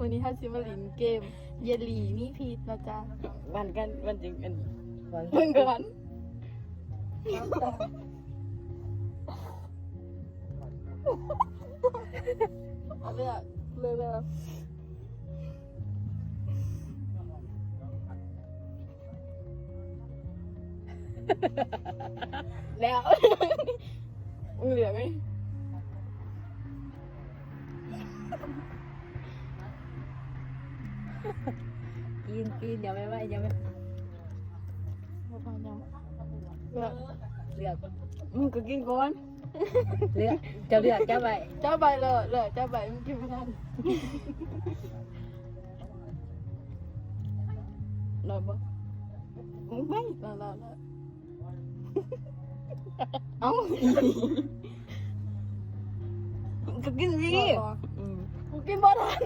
วันนี้ท่านซิมาลินเกม เยลลีมีพีชนะจ๊ะวันกันวันจริงอันวันเพิ่งก่อนเอาเลือกเลือกเลยแล้วมึงเหลือไหม กินกินเดี๋ยวไม่ไหวเดี๋ยวไม่บ่พอยังเลือกเลือกมึงก็กินก่อนเลือกเจะเลือกเจะไปเจ้าใบเลยเลยเจ้าใบมึงกินไม่ทันรอบ่มึงไม่รอรอรอเอ้ามึงก็กินดิอืมกูกินบ่ทัน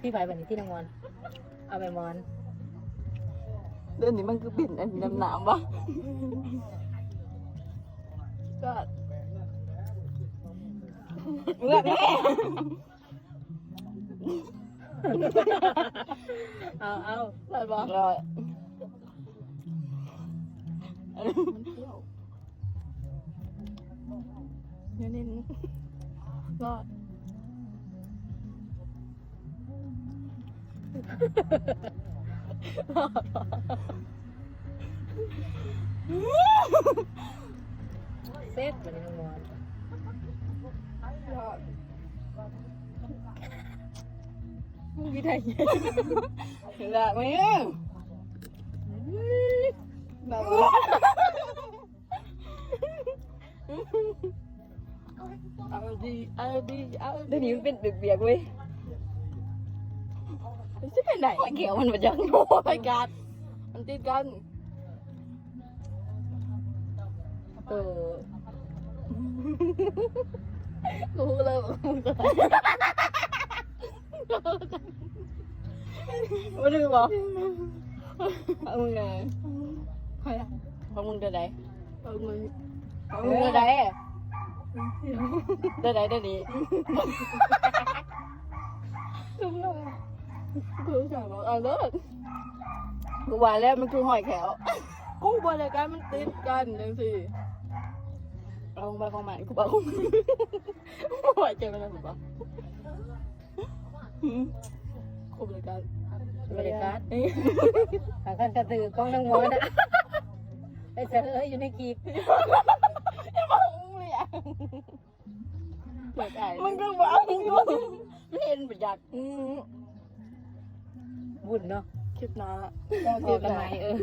พี่ไปวันนี้ที่นางมอน เอาไปมอนเรื่องนี้มันคือบินอันดำน้ำวะก็เลือกแน่เอาเอารอดบ่รอดมันเที่ยวเดี๋ยวนี้รอด เซ็ตวันนี้นางมอนรอดมึงกี่ไทยเลือกไหมแบบว่าเอาดีเอาดีเอาเดี๋ยวดีนี้มันเป็นเบียกๆเว้ย มันจะไปไหนเขียวมันมาจากโอ้ยกัดมันติดกันเออกูเลยมึงจะไปไม่รู้บอกเอามึงไงใครอะของมึงเดี๋ยวไหนเอาเงินของมึงเดี๋ยวไหนเดี๋ยวไหนเดี๋ยวนี้ กูสั่งบอกเอาเลิศกูว่าแล้วมันคือหอยแขวกูบริการมันติดกันจังสิเอาของไปของมันกูบอกไม่ไหวเจอกันแล้วหรือเปล่ากูบริการบริการหากันกระตือกล้องนางมอนอะไปเจออยู่ในกีบมึงเลยอะเปิดได้มึงก็บอกมึงก็ไม่เห็นประหยัดอืม บุญเนาะคลิปหน้าพอกันไหมเออ